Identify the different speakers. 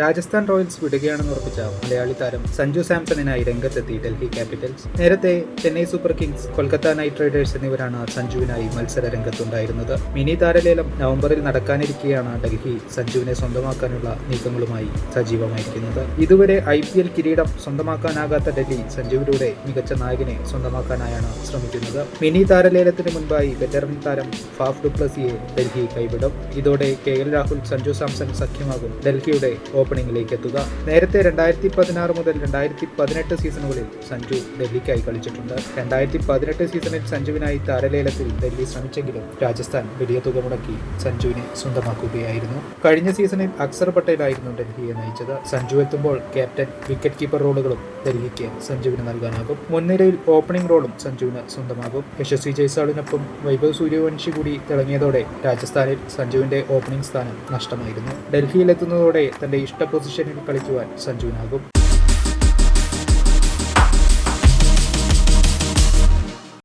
Speaker 1: Rajasthan Royals വിടുകയാണെന്ന് ഉറപ്പിച്ച മലയാളി താരം സഞ്ജു സാംസണിനായി രംഗത്തെത്തി ഡൽഹി ക്യാപിറ്റൽസ്. നേരത്തെ Chennai super kings Kolkata knight riders എന്നിവരാണ് സഞ്ജുവിനായി മത്സര രംഗത്തുണ്ടായിരുന്നത്. മിനി താരലേലം നവംബറിൽ നടക്കാനിരിക്കെയാണ് ഡൽഹി സഞ്ജുവിനെ സ്വന്തമാക്കാനുള്ള നീക്കങ്ങളുമായി സജീവമായിരിക്കുന്നത്. ഇതുവരെ ഐ പി എൽ കിരീടം സ്വന്തമാക്കാനാകാത്ത ഡൽഹി സഞ്ജുവിലൂടെ മികച്ച നായകനെ സ്വന്തമാക്കാനായാണ് ശ്രമിക്കുന്നത്. മിനി താരലേലത്തിന് മുൻപായി വെറ്ററൻ താരം ഫാഫ് ഡുപ്ലസിയെ ഡൽഹി കൈവിടും. ഇതോടെ കെ എൽ രാഹുൽ സഞ്ജു സാംസൺ സഖ്യമാകും ഡൽഹിയുടെ ഓപ്പണിംഗിലേക്ക് എത്തുക. നേരത്തെ രണ്ടായിരത്തി പതിനാറ് മുതൽ രണ്ടായിരത്തി പതിനെട്ട് സീസണുകളിൽ സഞ്ജു ഡൽഹിക്കായി കളിച്ചിട്ടുണ്ട്. രണ്ടായിരത്തി പതിനെട്ട് സീസണിൽ സഞ്ജുവിനായി താരലേലത്തിൽ ഡൽഹി ശ്രമിച്ചെങ്കിലും രാജസ്ഥാൻ വലിയ തുക മുടക്കി സഞ്ജുവിനെ സ്വന്തമാക്കുകയായിരുന്നു. കഴിഞ്ഞ സീസണിൽ അക്സർ പട്ടേലായിരുന്നു ഡൽഹിയെ നയിച്ചത്. സഞ്ജു എത്തുമ്പോൾ ക്യാപ്റ്റൻ വിക്കറ്റ് കീപ്പർ റോളുകളും ഡൽഹിക്ക് സഞ്ജുവിന് നൽകാനാകും. മുൻനിരയിൽ ഓപ്പണിംഗ് റോളും സഞ്ജുവിന് സ്വന്തമാകും. യശസ്വി ജയ്സാളിനൊപ്പം വൈഭവ് സൂര്യവംശി കൂടി തിളങ്ങിയതോടെ രാജസ്ഥാനിൽ സഞ്ജുവിന്റെ ഓപ്പണിംഗ് സ്ഥാനം നഷ്ടമായിരുന്നു. ഡൽഹിയിൽ എത്തുന്നതോടെ തന്റെ ഇഷ്ട പൊസിഷനിൽ കളിക്കുവാൻ സഞ്ജുവിനാകും